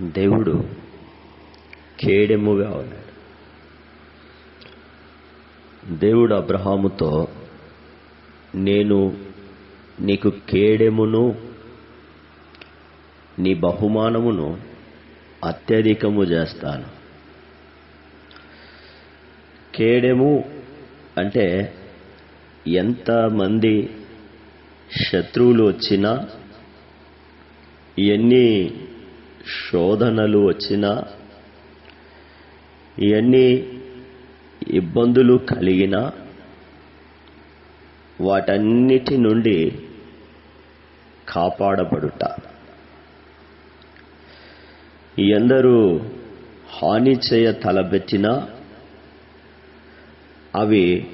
దేవుడు కేడెముగా ఉన్నాడు. దేవుడు అబ్రహాముతో నేను నీకు కేడెమును నీ బహుమానమును అత్యధికము చేస్తాను. కేడెము అంటే ఎంతమంది శత్రువులు వచ్చినా ఎన్ని శోధనలు వచ్చినా ఎన్ని ఇబ్బందులు కలిగినా వాటన్నిటి నుండి కాపాడబడుట. ఎందరూ హాని చేయ తలబెట్టినా అవి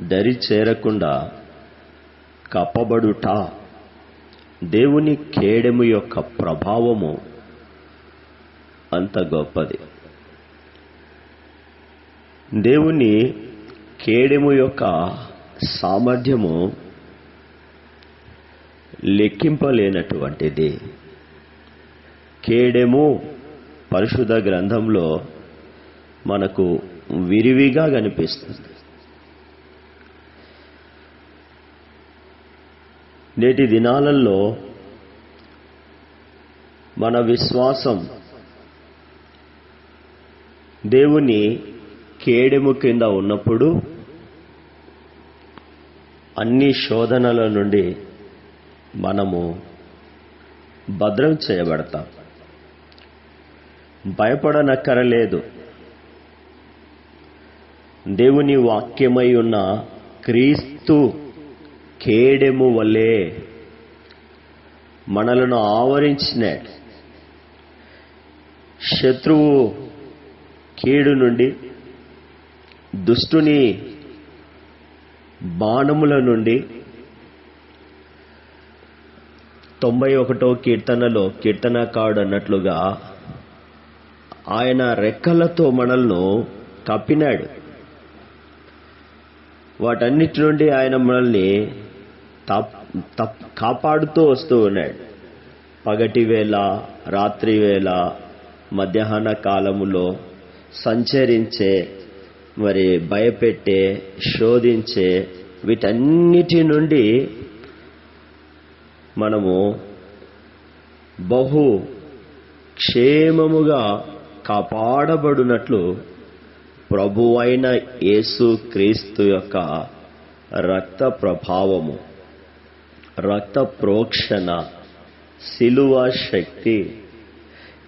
దరి చేరకుండా కప్పబడుట. దేవుని కేడెము యొక్క ప్రభావము అంత గొప్పది. దేవుని కేడెము యొక్క సామర్థ్యము లెక్కింపలేనటువంటిది. కేడెము పరిశుద్ధ గ్రంథంలో మనకు విరివిగా కనిపిస్తుంది. నేటి దినాలలో మన విశ్వాసం దేవుని కేడెము కింద ఉన్నప్పుడు అన్ని శోధనల నుండి మనము భద్రం చేయబడతాం. భయపడనక్కరలేదు. దేవుని వాక్యమై ఉన్న క్రీస్తు కేడెము వల్లే మనలను ఆవరించిన శత్రువు కీడు నుండి దుష్టుని బాణముల నుండి తొంభై ఒకటో కీర్తనలో కీర్తనకాడు అన్నట్లుగా ఆయన రెక్కలతో మనల్ని కప్పినాడు వాటన్నిటి నుండి ఆయన మనల్ని కాపాడుతూ వస్తూ ఉన్నాడు. పగటి వేళ రాత్రి వేళ మధ్యాహ్న కాలములో సంచరించే మరి భయపెట్టే శోధించే వీటన్నిటి నుండి మనము బహు క్షేమముగా కాపాడబడినట్లు ప్రభువైన యేసు క్రీస్తు యొక్క రక్త ప్రభావము. రక్త ప్రోక్షణ శిలువ శక్తి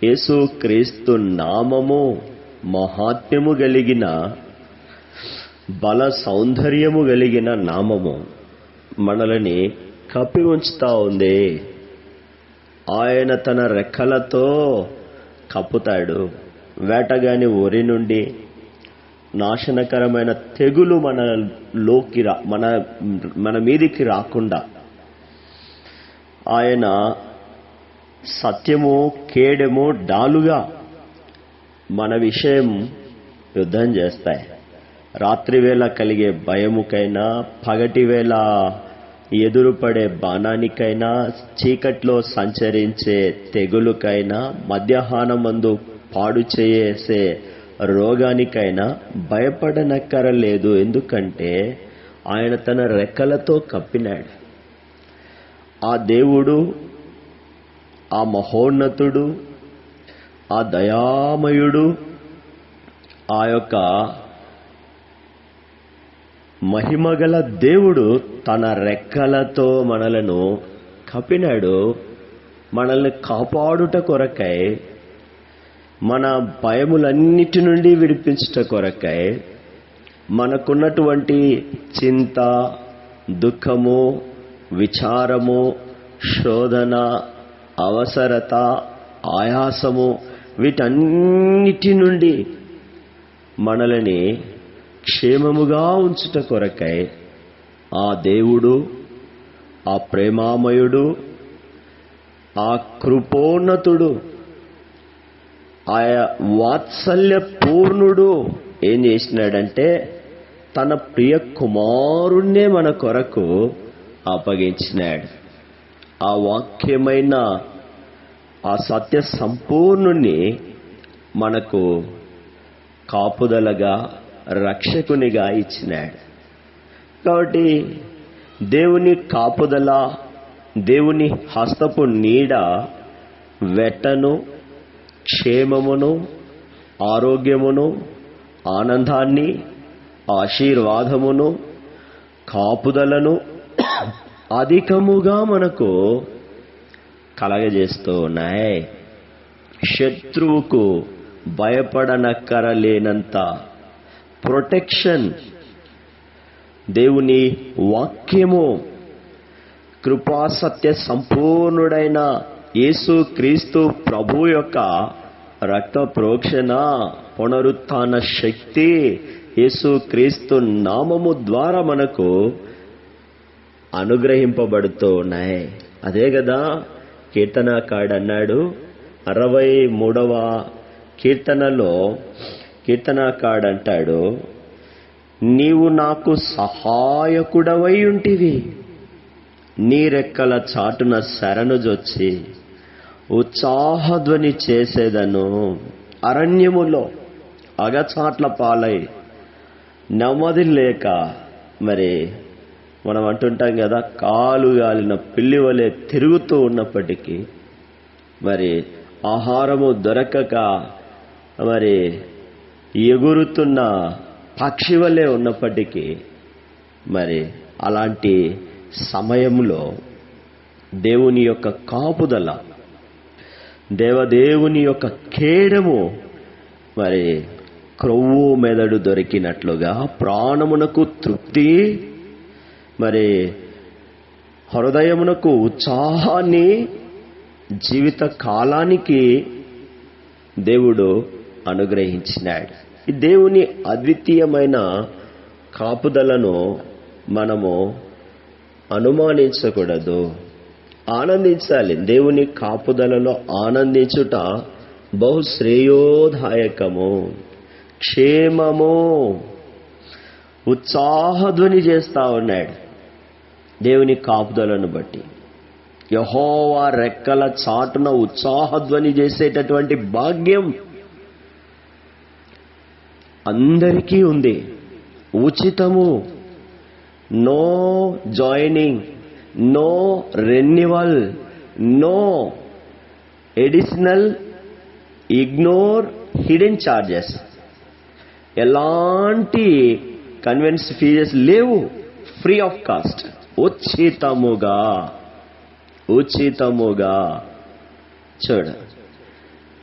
యేసుక్రీస్తు నామము మహాత్మ్యము కలిగిన బల సౌందర్యము కలిగిన నామము. మనలని కప్పి ఉంచుతా ఉంది. ఆయన తన రెక్కలతో కప్పుతాడు. వేటగాని ఒరి నుండి నాశనకరమైన తెగులు మన లోకి రా మన మన మీదికి రాకుండా ఆయన సత్యము కేడెము డాలుగా మన విషయం యుద్ధం చేస్తాయి. రాత్రి వేళ కలిగే భయముకైనా పగటి వేళ ఎదురుపడే బాణానికైనా చీకట్లో సంచరించే తెగులుకైనా మధ్యాహ్నమందు పాడు చేసే రోగానికైనా భయపడనక్కరలేదు. ఎందుకంటే ఆయన తన రెక్కలతో కప్పినాడు. ఆ దేవుడు ఆ మహోన్నతుడు ఆ దయామయుడు ఆ యొక్క మహిమగల దేవుడు తన రెక్కలతో మనలను కప్పినాడు. మనల్ని కాపాడుట కొరకై మన భయములన్నిటి నుండి విడిపించుట కొరకై మనకున్నటువంటి చింత దుఃఖము విచారము శోధన అవసరత ఆయాసము వీటన్నిటి నుండి మనలని క్షేమముగా ఉంచుట కొరకై ఆ దేవుడు ఆ ప్రేమామయుడు ఆ కృపోన్నతుడు ఆయా వాత్సల్య పూర్ణుడు ఏం చేసినాడంటే తన ప్రియ కుమారుణ్ణే మన కొరకు అప్పగించినాడు. ఆ వాక్యమైన ఆ సత్య సంపూర్ణుని మనకు కాపుదలగా రక్షకునిగా ఇచ్చినాడు. కాబట్టి దేవుని కాపుదల దేవుని హస్తపు నీడ వెట్టను క్షేమమును ఆరోగ్యమును ఆనందాన్ని ఆశీర్వాదమును కాపుదలను అధికముగా మనకు కలగజేస్తూ ఉన్నాయి. శత్రువుకు భయపడనక్కరలేనంత ప్రొటెక్షన్ దేవుని వాక్యము కృపాసత్య సంపూర్ణుడైన యేసు క్రీస్తు ప్రభు యొక్క రక్త ప్రోక్షణ పునరుత్థాన శక్తి యేసు క్రీస్తు నామము ద్వారా మనకు అనుగ్రహింపబడుతూ ఉన్నాయి. అదే కదా కీర్తనకాడన్నాడు. అరవై మూడవ కీర్తనలో కీర్తనకాడు అంటాడు నీవు నాకు సహాయకుడవై ఉంటివి నీ రెక్కల చాటున శరణుజొచ్చి ఉత్సాహధ్వని చేసేదను. అరణ్యములో అగచాట్ల పాలై నెమ్మది లేక మరి మనం అంటుంటాం కదా కాలు గాలిన పిల్లి వలె తిరుగుతూ ఉన్నప్పటికీ మరి ఆహారము దొరకక మరి ఎగురుతున్న పక్షి వలె ఉన్నప్పటికీ మరి అలాంటి సమయంలో దేవుని యొక్క కాపుదల దేవదేవుని యొక్క కేడము మరి క్రొవ్వు మెదడు దొరికినట్లుగా ప్రాణమునకు తృప్తి మరి హృదయమునకు ఉత్సాహాన్ని జీవిత కాలానికి దేవుడు అనుగ్రహించినాడు. ఈ దేవుని అద్వితీయమైన కాపుదలను మనము అనుమానించకూడదు. ఆనందించాలి. దేవుని కాపుదలలో ఆనందించుట బహు శ్రేయోదాయకము. క్షేమము. ఉత్సాహధ్వని చేస్తా ఉన్నాడు. దేవుని కాపుదలను బట్టి. యహోవా రెక్కల చాటున ఉత్సాహధ్వని చేసేటటువంటి భాగ్యం అందరికీ ఉంది. ఉచితము. No joining. No renewal. No additional. Ignore hidden charges. ఎలాంటి కన్వెన్స్ ఫీజెస్ లేవు. ఫ్రీ ఆఫ్ కాస్ట్ ఉచితముగా. ఉచితముగా. చూడ.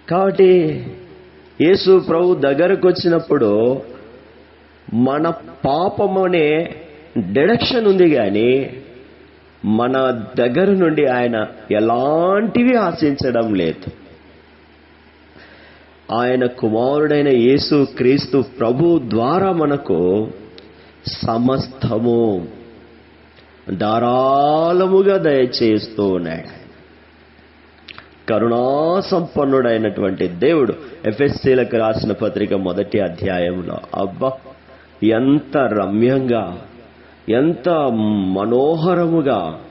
కాబట్టి యేసు ప్రభు దగ్గరకు వచ్చినప్పుడు మన పాపమనే డిడక్షన్ ఉంది కానీ మన దగ్గర నుండి ఆయన ఎలాంటివి ఆశించడం లేదు. ఆయన కుమారుడైన యేసు క్రీస్తు ప్రభు ద్వారా మనకు సమస్తము ధారాళముగా దయచేస్తూ ఉన్నాడు కరుణా సంపన్నుడైనటువంటి దేవుడు ఎఫ్ఎస్సీలకు రాసిన పత్రిక మొదటి అధ్యాయంలో అబ్బా ఎంత రమ్యంగా ఎంత మనోహరముగా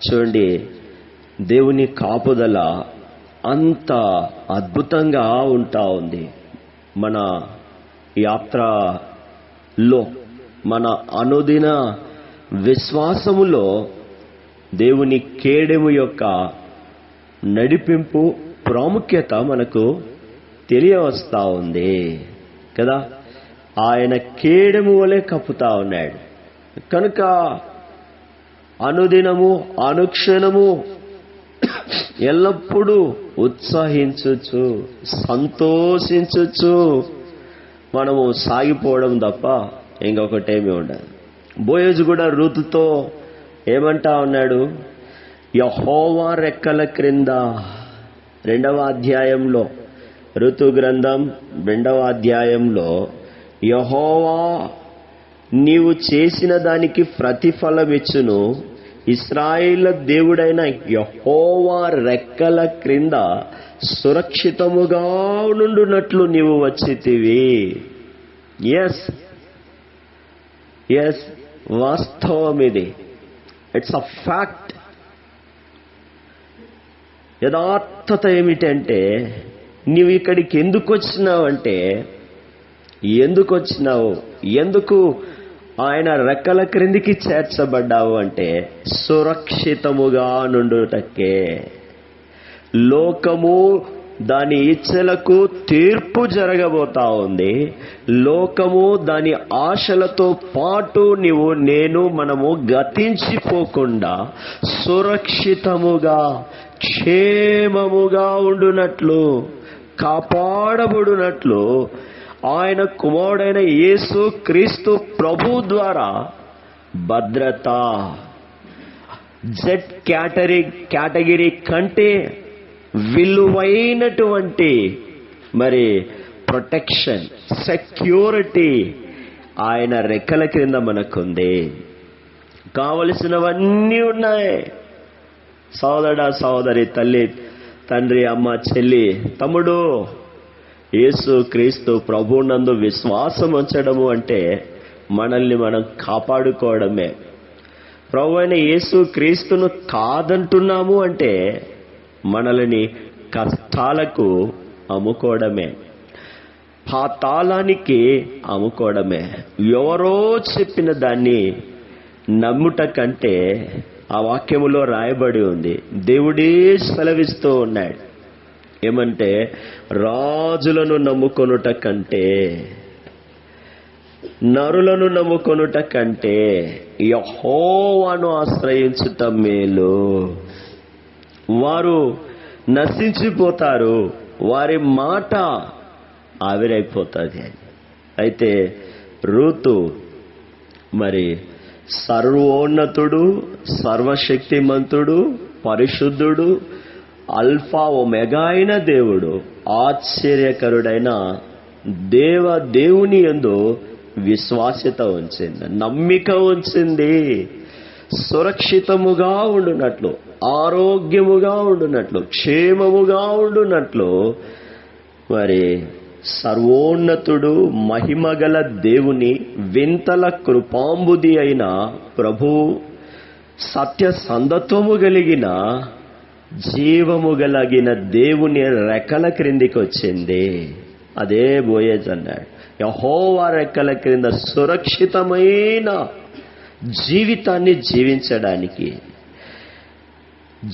చూడండి దేవుని కాపుదల అంత అద్భుతంగా ఉంటా ఉంది. మన లో మన అనుదిన విశ్వాసములో దేవుని కేడెము యొక్క నడిపింపు ప్రాముఖ్యత మనకు తెలియవస్తా ఉంది. కదా? ఆయన కేడెము వలె కప్పుతా ఉన్నాడు. కనుక అనుదినము అనుక్షణము ఎల్లప్పుడూ ఉత్సాహించుచు సంతోషించచ్చు మనము సాగిపోవడం తప్ప ఇంకొకటేమీ ఉండదు. బోయోజు కూడా ఋతుతో ఏమంటా ఉన్నాడు? యహోవా రెక్కల క్రింద రెండవ అధ్యాయంలో ఋతు గ్రంథం రెండవ అధ్యాయంలో యహోవా నీవు చేసిన దానికి ప్రతిఫలమిచ్చును ఇస్రాయేళ్ళ దేవుడైన యహోవా రెక్కల క్రింద సురక్షితముగా నుండునట్లు నీవు వచ్చితివి. ఎస్ ఎస్ వాస్తవం ఇది. ఇట్స్ అ ఫ్యాక్ట్ యథార్థత ఏమిటంటే నీవు ఇక్కడికి ఎందుకు వచ్చినావంటే ఎందుకు వచ్చినావు? ఎందుకు ఆయన రెక్కల క్రిందికి చేర్చబడ్డావు అంటే సురక్షితముగా నుండుటకే. లోకము దాని ఇచ్చలకు తీర్పు జరగబోతా ఉంది. లోకము దాని ఆశలతో పాటు నీవు నేను మనము గతించిపోకుండా సురక్షితముగా క్షేమముగా ఉండునట్లు కాపాడబడునట్లు ఆయన కుమారుడైన యేసు క్రీస్తు ప్రభు ద్వారా భద్రత జెడ్ కేటరీ కేటగిరీ కంటే విలువైనటువంటి మరి ప్రొటెక్షన్ సెక్యూరిటీ ఆయన రెక్కల క్రింద మనకుంది. కావలసినవన్నీ ఉన్నాయి. సోదరుడా సోదరి తల్లి తండ్రి అమ్మ చెల్లి తమ్ముడు యేసు క్రీస్తు ప్రభునందు విశ్వాసం ఉంచడము అంటే మనల్ని మనం కాపాడుకోవడమే. ప్రభు అయిన యేసు క్రీస్తును కాదంటున్నాము అంటే మనల్ని కష్టాలకు అమ్ముకోవడమే. పాతాళానికి అమ్ముకోవడమే. ఎవరో చెప్పిన దాన్ని నమ్ముట కంటే ఆ వాక్యములో రాయబడి ఉంది. దేవుడే సెలవిస్తూ ఉన్నాడు. ఏమంటే రాజులను నమ్ముకొనుట కంటే నరులను నమ్ముకొనుట కంటే యహోవాను ఆశ్రయించుట మేలు. వారు నశించిపోతారు వారి మాట ఆవిరైపోతుంది. అయితే రూతు మరి సర్వోన్నతుడు సర్వశక్తిమంతుడు పరిశుద్ధుడు అల్ఫా ఒమెగా అయిన దేవుడు ఆశ్చర్యకరుడైన దేవ దేవుని ఎందు విశ్వాసత ఉంచింది నమ్మిక ఉంచింది సురక్షితముగా ఉండునట్లు ఆరోగ్యముగా ఉండునట్లు క్షేమముగా ఉండునట్లు మరి సర్వోన్నతుడు మహిమగల దేవుని వింతల కృపాంబుది అయిన ప్రభు సత్య సందత్వము కలిగిన జీవము గలగిన దేవుని రెక్కల క్రిందికి వచ్చింది. అదే బోయేజ్ అన్నాడు. యహోవా రెక్కల క్రింద సురక్షితమైన జీవితాన్ని జీవించడానికి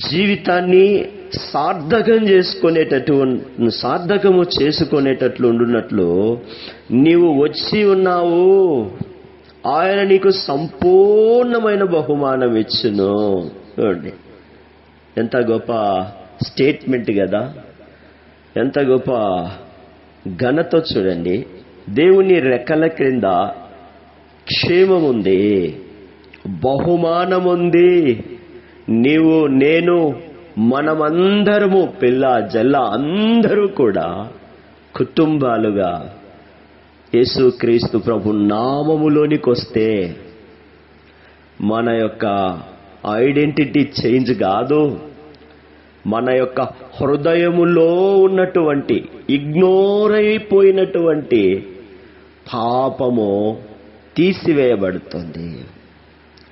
జీవితాన్ని సార్థకం చేసుకునేటట్టు సార్థకము చేసుకునేటట్లు ఉండున్నట్లు నీవు వచ్చి ఉన్నావు. ఆయన నీకు సంపూర్ణమైన బహుమానం ఇచ్చును. చూడండి. ఎంత గొప్ప స్టేట్మెంట్ కదా. ఎంత గొప్ప ఘనత చూడండి. దేవుని రెక్కల క్రింద క్షేమం ఉంది. బహుమానం ఉంది. నీవు నేను మనమందరము పిల్ల జల్ల అందరూ కూడా కుటుంబాలుగా యేసుక్రీస్తు ప్రభు నామములోనికి వస్తే మన యొక్క ఐడెంటిటీ చేంజ్ కాదు. మన యొక్క హృదయములో ఉన్నటువంటి ఇగ్నోర్ అయిపోయినటువంటి పాపము తీసివేయబడుతుంది.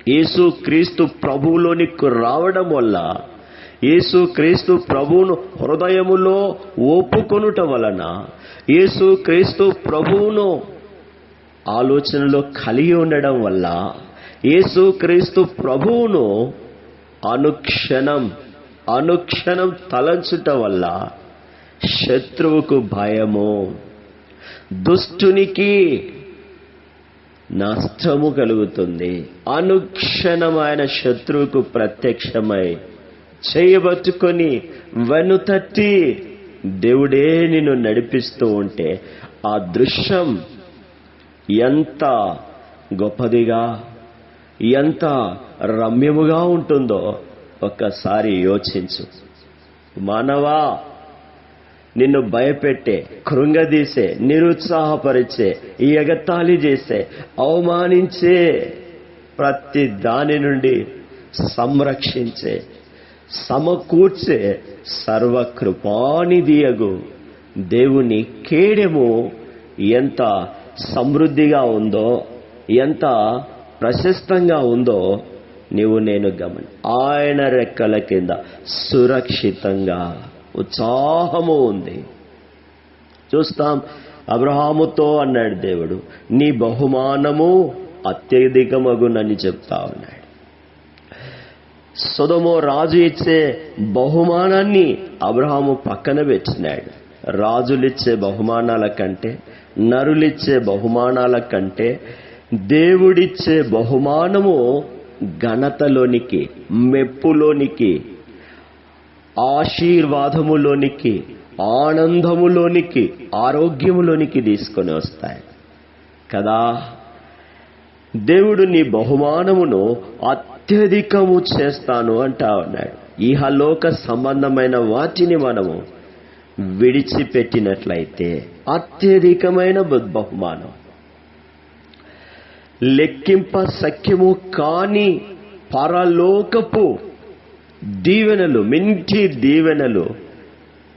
యేసు క్రీస్తు ప్రభువులోనికి రావడం వల్ల యేసు క్రీస్తు ప్రభువును హృదయములో ఒప్పుకొనుట వలన యేసు క్రీస్తు ప్రభువును ఆలోచనలో కలిగి ఉండడం వల్ల యేసుక్రీస్తు ప్రభువును అనుక్షణం అనుక్షణం తలంచుట వల్ల శత్రువుకు భయము దుష్టునికి నష్టము కలుగుతుంది. అనుక్షణం ఆయన శత్రువుకు ప్రత్యక్షమై చేయబట్టుకొని వెనుతట్టి దేవుడే నిన్ను నడిపిస్తూ ఉంటే ఆ దృశ్యం ఎంత గొప్పదిగా ఎంత రమ్యముగా ఉంటుందో ఒక్కసారి యోచించు. మానవా నిన్ను భయపెట్టే కృంగదీసే నిరుత్సాహపరిచే ఎగతాళి చేసే అవమానించే ప్రతి దాని నుండి సంరక్షించే సమకూర్చే సర్వకృపానిధియగు దేవుని కేడెము ఎంత సమృద్ధిగా ఉందో ఎంత ప్రశస్తంగా ఉందో నీవు నేను గమని. ఆయన రెక్కల కింద సురక్షితంగా ఉత్సాహము ఉంది. చూస్తాం అబ్రహాముతో అన్నాడు దేవుడు నీ బహుమానము అత్యధికమగునని చెప్తా ఉన్నాడు సుధమో రాజు ఇచ్చే బహుమానాన్ని అబ్రహాము పక్కన పెట్టినాడు. రాజులిచ్చే బహుమానాల కంటే నరులిచ్చే బహుమానాల కంటే దేవుడిచ్చే బహుమానము ఘనతలోనికి మెప్పులోనికి ఆశీర్వాదములోనికి ఆనందములోనికి ఆరోగ్యములోనికి తీసుకొని వస్తాయి. కదా? దేవుడు నీ బహుమానమును అత్యధికము చేస్తాను అంటా ఉన్నాడు. ఇహలోక సంబంధమైన వాటిని మనము విడిచిపెట్టినట్లయితే అత్యధికమైన బహుమానం. లెక్కింప సఖ్యము కాని పరలోకపు దీవెనలు మింటి దీవెనలు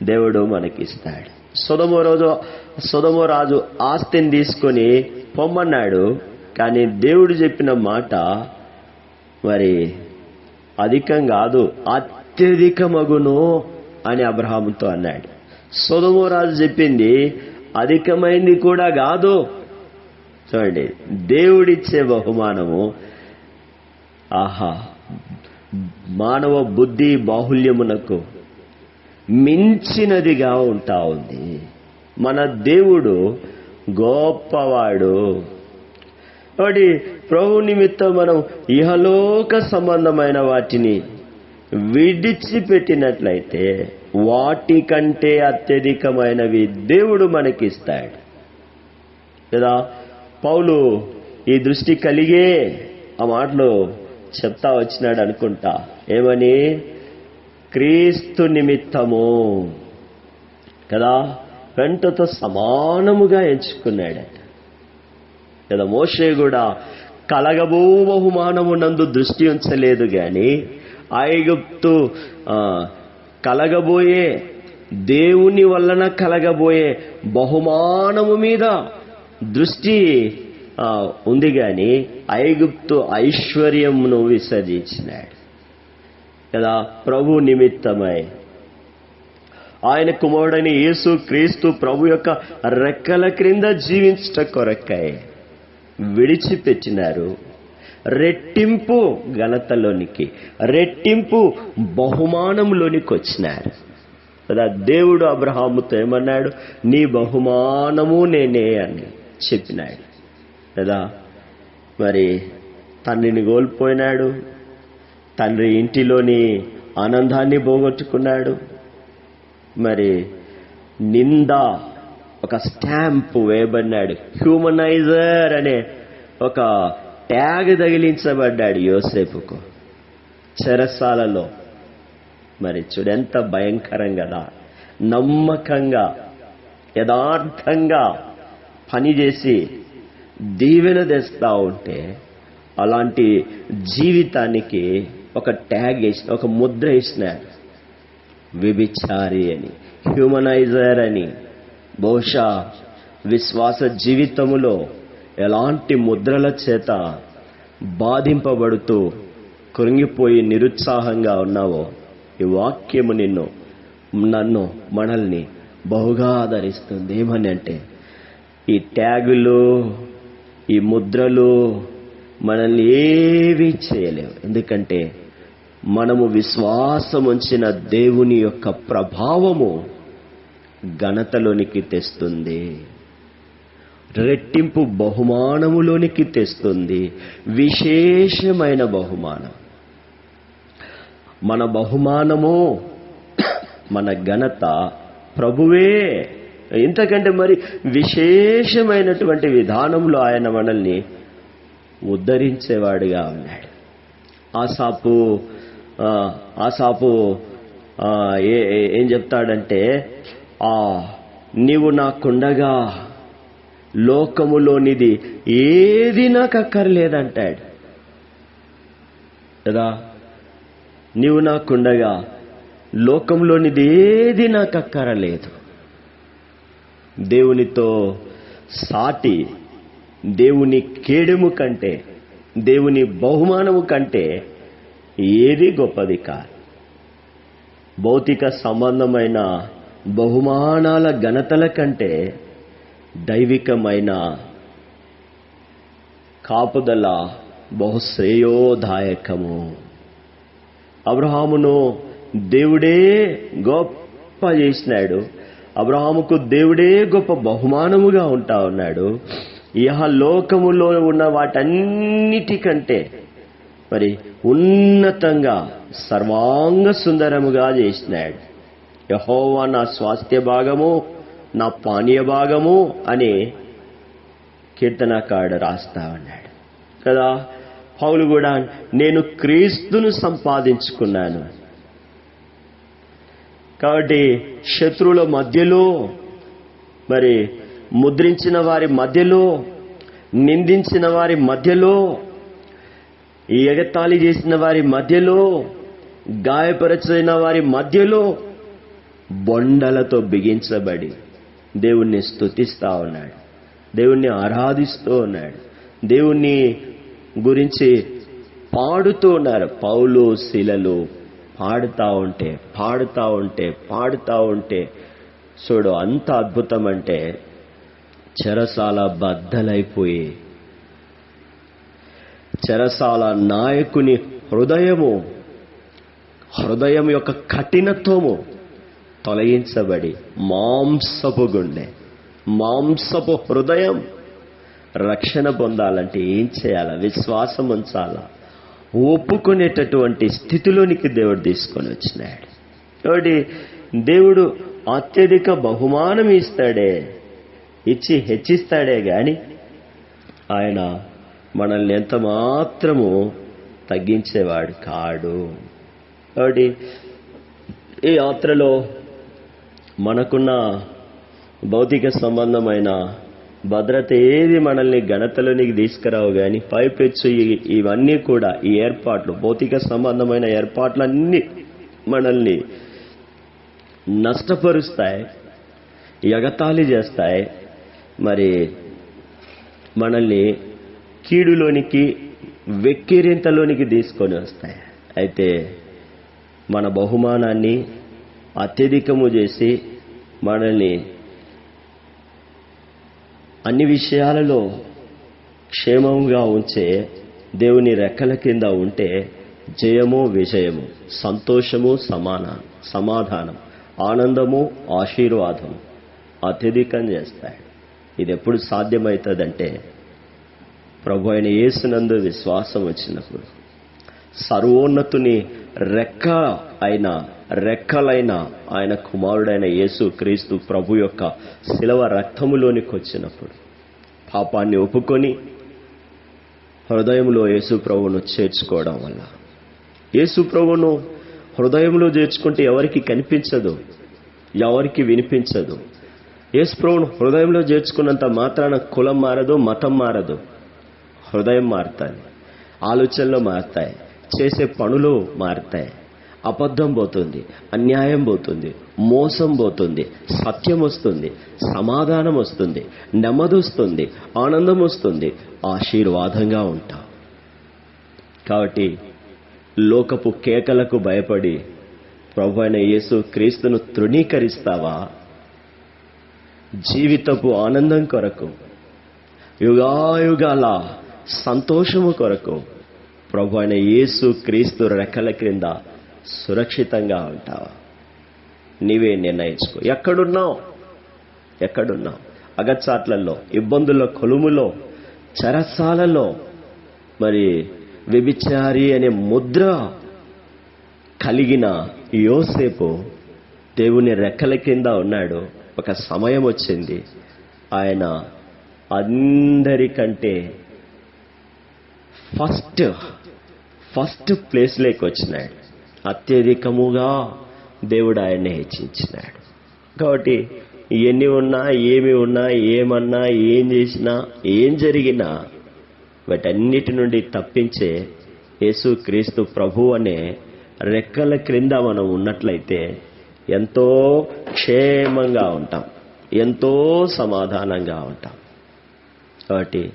దేవుడు మనకిస్తాడు. సుధమో రోజు సొదమో రాజు ఆస్తిని తీసుకొని పొమ్మన్నాడు కానీ దేవుడు చెప్పిన మాట మరి అధికం కాదు అత్యధికమగును అని అబ్రహాముతో అన్నాడు. సుధమో రాజు చెప్పింది అధికమైంది కూడా కాదు చూడండి దేవుడిచ్చే బహుమానము ఆహా మానవ బుద్ధి బాహుల్యమునకు మించినదిగా ఉంటా ఉంది. మన దేవుడు గొప్పవాడు. కాబట్టి ప్రభు నిమిత్తం మనం ఇహలోక సంబంధమైన వాటిని విడిచిపెట్టినట్లయితే వాటికంటే అత్యధికమైనవి దేవుడు మనకిస్తాడు. కదా? పౌలు ఈ దృష్టి కలిగే ఆ మాటలు చెప్తా వచ్చినాడు అనుకుంటా. ఏమని? క్రీస్తు నిమిత్తము కదా వెంటతో సమానముగా ఎంచుకున్నాడట. కదా మోషే కూడా కలగబో బహుమానము నందు దృష్టి ఉంచలేదు గాని ఐగుప్తు కలగబోయే దేవుని వలన కలగబోయే బహుమానము మీద దృష్టి ఉంది గాని ఐగుప్తు ఐశ్వర్యమును విసర్జించినాడు. కదా ప్రభు నిమిత్తమై. ఆయన కుమారుడని యేసు క్రీస్తు ప్రభు యొక్క రెక్కల క్రింద జీవించట కొరకై విడిచిపెట్టినారు. రెట్టింపు ఘనతలోనికి రెట్టింపు బహుమానంలోనికి వచ్చినారు. కదా దేవుడు అబ్రహాముతో ఏమన్నాడు? నీ బహుమానము నేనే అని చెప్పినాడు. కదా? మరి తండ్రిని కోల్పోయినాడు. తండ్రి ఇంటిలోని ఆనందాన్ని పోగొట్టుకున్నాడు. మరి నింద ఒక స్టాంప్ వేయబడినాడు. హ్యూమనైజర్ అనే ఒక ట్యాగ్ తగిలించబడ్డాడు యోసేపుకు. చెరసాలలో. మరి చూడెంత భయంకరం కదా నమ్మకంగా యథార్థంగా పనిచేసి దీవెన తెస్తా ఉంటే అలాంటి జీవితానికి ఒక ట్యాగ్ వేసిన ఒక ముద్ర వేసినాడు విభిచారి అని హ్యూమనైజర్ అని బహుశా విశ్వాస జీవితములో ఎలాంటి ముద్రల చేత బాధింపబడుతూ కృంగిపోయి నిరుత్సాహంగా ఉన్నావో ఈ వాక్యము నిన్ను నన్ను మనల్ని బహుగా ఆదరిస్తుంది. ఏమని అంటే ఈ ట్యాగులు ఈ ముద్రలు మనల్ని ఏవి చేయలేవు. ఎందుకంటే మనము విశ్వాసం ఉంచిన దేవుని యొక్క ప్రభావము ఘనతలోనికి తెస్తుంది. రెట్టింపు బహుమానములోనికి తెస్తుంది. విశేషమైన బహుమానం. మన బహుమానము మన ఘనత ప్రభువే. ఇంతకంటే మరి విశేషమైనటువంటి విధానంలో ఆయన మనల్ని ఉద్ధరించేవాడిగా ఉన్నాడు. ఆసాపు ఆ, ఆసాపు ఆ, ఏ- ఏం చెప్తాడంటే ఆ నీవు నాకుండగా లోకములోనిది ఏది నాకు అక్కర్లేదంటాడు. కదా? నీవు నాకుండగా లోకంలోనిది ఏది నాకు అక్కరలేదు. దేవునితో సాటి దేవుని కేడెము కంటే దేవుని బహుమానము కంటే ఏది గొప్పది కాదు. భౌతిక సంబంధమైన బహుమానాల ఘనతల కంటే దైవికమైన కాపుదల బహుశ్రేయోదాయకము. అబ్రహామును దేవుడే గొప్ప చేసినాడు. అబ్రహాముకు దేవుడే గొప్ప బహుమానముగా ఉంటా ఉన్నాడు. ఇహ లోకములో ఉన్న వాటన్నిటికంటే మరి ఉన్నతంగా సర్వాంగ సుందరముగా చేసినాడు. యహోవా నా స్వాస్థ్య భాగము నా పానీయ భాగము అనే కీర్తనకాడు రాస్తా ఉన్నాడు. కదా? పౌలు కూడా నేను క్రీస్తును సంపాదించుకున్నాను. కాబట్టి శత్రువుల మధ్యలో మరి ముద్రించిన వారి మధ్యలో నిందించిన వారి మధ్యలో ఎగతాళి చేసిన వారి మధ్యలో గాయపరచిన వారి మధ్యలో బొండలతో బిగించబడి దేవుణ్ణి స్తుతిస్తా ఉన్నాడు. దేవుణ్ణి ఆరాధిస్తూ ఉన్నాడు. దేవుణ్ణి గురించి పాడుతూ ఉన్నారు. పౌలు శిలలు పాడుతా ఉంటే పాడుతా ఉంటే పాడుతా ఉంటే చూడు అంత అద్భుతం అంటే చెరసాల బద్దలైపోయి చెరసాల నాయకుని హృదయము హృదయం యొక్క కఠినత్వము తొలగించబడి మాంసపు గుండె మాంసపు హృదయం రక్షణ పొందాలంటే ఏం చేయాలా? విశ్వాసం ఉంచాలా ఒప్పుకునేటటువంటి స్థితిలోనికి దేవుడు తీసుకొని వచ్చినాడు. కాబట్టి దేవుడు అత్యధిక బహుమానం ఇస్తాడే. ఇచ్చి హెచ్చిస్తాడే గాని ఆయన మనల్ని ఎంత మాత్రము తగ్గించేవాడు కాడు. కాబట్టి ఈ యాత్రలో మనకున్న భౌతిక సంబంధమైన భద్రత ఏది మనల్ని ఘనతలోనికి తీసుకురావు కానీ పైపెచ్చు ఈ- ఇవన్నీ కూడా ఈ ఏర్పాట్లు భౌతిక సంబంధమైన ఏర్పాట్లన్నీ మనల్ని నష్టపరుస్తాయి ఎగతాళి చేస్తాయి. మరి మనల్ని కీడులోనికి వెక్కిరింతలోనికి తీసుకొని వస్తాయి. అయితే మన బహుమానాన్ని అత్యధికము చేసి మనల్ని అన్ని విషయాలలో క్షేమంగా ఉంచే దేవుని రెక్కల కింద ఉంటే జయము విజయము సంతోషము సమాన సమాధానం ఆనందము ఆశీర్వాదము అత్యధికం చేస్తాడు. ఇది ఎప్పుడు సాధ్యమవుతుందంటే ప్రభు అయిన యేసునందు విశ్వాసం వచ్చినప్పుడు. సర్వోన్నతుని రెక్క అయిన రెక్కలైన ఆయన కుమారుడైన యేసు క్రీస్తు ప్రభు యొక్క శిలవ రక్తములోనికి వచ్చినప్పుడు పాపాన్ని ఒప్పుకొని హృదయంలో యేసు ప్రభువును చేర్చుకోవడం వల్ల. యేసు ప్రభును హృదయంలో చేర్చుకుంటే ఎవరికి కనిపించదు ఎవరికి వినిపించదు. యేసు ప్రభును హృదయంలో చేర్చుకున్నంత మాత్రాన కులం మారదు మతం మారదు హృదయం మారుతుంది ఆలోచనలు మారుతాయి చేసే పనులు మారుతాయి. అబద్ధం పోతుంది అన్యాయం పోతుంది మోసం పోతుంది సత్యం వస్తుంది సమాధానం వస్తుంది నెమ్మది వస్తుంది ఆనందం వస్తుంది ఆశీర్వాదంగా ఉంటాం. కాబట్టి లోకపు కేకలకు భయపడి ప్రభు అయిన యేసు క్రీస్తును తృణీకరిస్తావా? జీవితపు ఆనందం కొరకు యుగాయుగాల సంతోషము కొరకు ప్రభు అయిన యేసు క్రీస్తు రెక్కల క్రింద సురక్షితంగా ఉంటావా? నీవే నిర్ణయించుకో. ఎక్కడున్నావు? ఎక్కడున్నావు? అగచాట్లలో ఇబ్బందుల కొలుములో చరసాలలో మరి వ్యభిచారి అనే ముద్ర కలిగిన యోసేపు దేవుని రెక్కల కింద ఉన్నాడు. ఒక సమయం వచ్చింది. ఆయన అందరికంటే ఫస్ట్ ఫస్ట్ ప్లేస్లోకి వచ్చినాడు. అత్యధికముగా దేవుడు ఆయన్ని హెచ్చించినాడు. కాబట్టి ఎన్ని ఉన్నా ఏమి ఉన్నా ఏమన్నా ఏం చేసినా ఏం జరిగినా వాటన్నిటి నుండి తప్పించే యేసు క్రీస్తు ప్రభు అనే రెక్కల క్రింద మనం ఉన్నట్లయితే ఎంతో క్షేమంగా ఉంటాం. ఎంతో సమాధానంగా ఉంటాం. కాబట్టి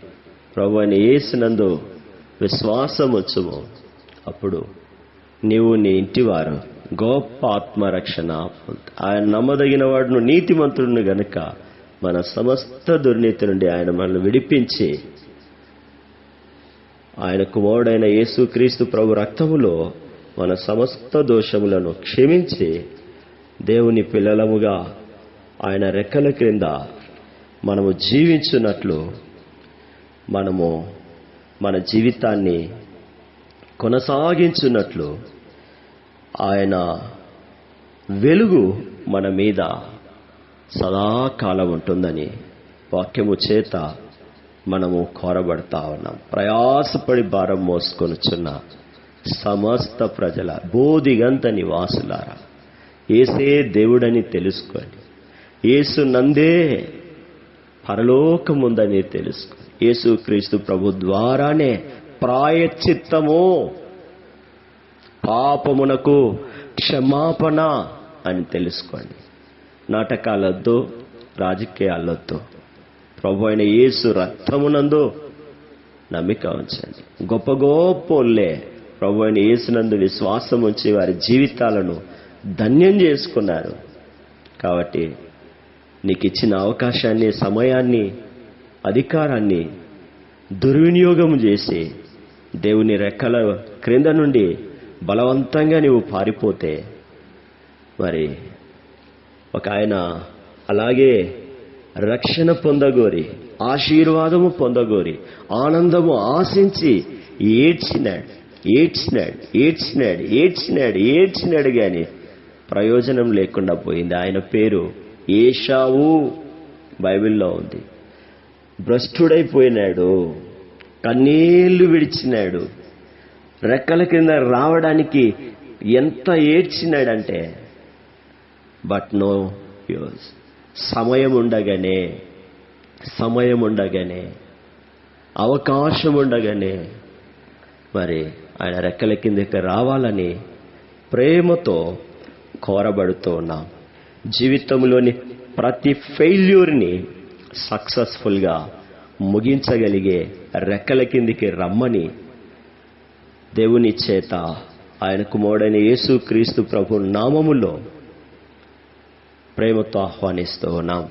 ప్రభు అని ఏసినందు విశ్వాసం వచ్చుము అప్పుడు నీవు నీ ఇంటివారు గొప్ప ఆత్మరక్షణ ఆయన నమ్మదగిన వాడును నీతిమంతుడిని గనుక మన సమస్త దుర్నీతి నుండి ఆయన మనల్ని విడిపించి ఆయన కుమారుడైన యేసుక్రీస్తు ప్రభు రక్తములో మన సమస్త దోషములను క్షమించి దేవుని పిల్లలముగా ఆయన రెక్కల క్రింద మనము జీవించున్నట్లు మనము మన జీవితాన్ని కొనసాగించున్నట్లు ఆయన వెలుగు మన మీద సదాకాలం ఉంటుందని వాక్యము చేత మనము కోరబడతా ఉన్నాం. ప్రయాసపడి భారం మోసుకొనుచున్న సమస్త ప్రజల బోధిగంత నివాసులారా ఏసే దేవుడని తెలుసుకోండి. ఏసు నందే పరలోకముందని తెలుసుకో యేసు క్రీస్తు ప్రభు ద్వారానే ప్రాయశ్చిత్తము. పాపమునకు క్షమాపణ అని తెలుసుకోండి. నాటకాలొద్దు రాజకీయాలొద్దు. ప్రభు అయిన యేసు రక్తమునందు నమ్మిక ఉంచండి. గొప్ప గొప్పోళ్ళే ప్రభు అయిన యేసునందు విశ్వాసం ఉంచి వారి జీవితాలను ధన్యం చేసుకున్నారు. కాబట్టి నీకు ఇచ్చిన అవకాశాన్ని సమయాన్ని అధికారాన్ని దుర్వినియోగం చేసి దేవుని రెక్కల క్రింద నుండి బలవంతంగా నీవు పారిపోతే మరి ఒక ఆయన అలాగే రక్షణ పొందగోరి ఆశీర్వాదము పొందగోరి ఆనందము ఆశించి ఏడ్చినాడు ఏడ్చినాడు ఏడ్చినాడు ఏడ్చినాడు ఏడ్చినాడు కానీ ప్రయోజనం లేకుండా పోయింది. ఆయన పేరు ఏషావు. బైబిల్లో ఉంది. భ్రష్టుడైపోయినాడు. కన్నీళ్ళు విడిచినాడు. రెక్కల కింద రావడానికి ఎంత ఏడ్చినాడంటే బట్ నో యూజ్ సమయం ఉండగానే సమయం ఉండగానే అవకాశం ఉండగానే మరి ఆయన రెక్కల కిందకి రావాలని ప్రేమతో కోరబడుతూ ఉన్నాం. జీవితంలోని ప్రతి ఫెయిల్యూర్ని సక్సెస్ఫుల్గా ముగించగలిగే రెక్కల కిందికి రమ్మని దేవుని చేత ఆయన కుమారుడైన యేసు క్రీస్తు ప్రభు నామములో ప్రేమతో ఆహ్వానిస్తూ ఉన్నాం.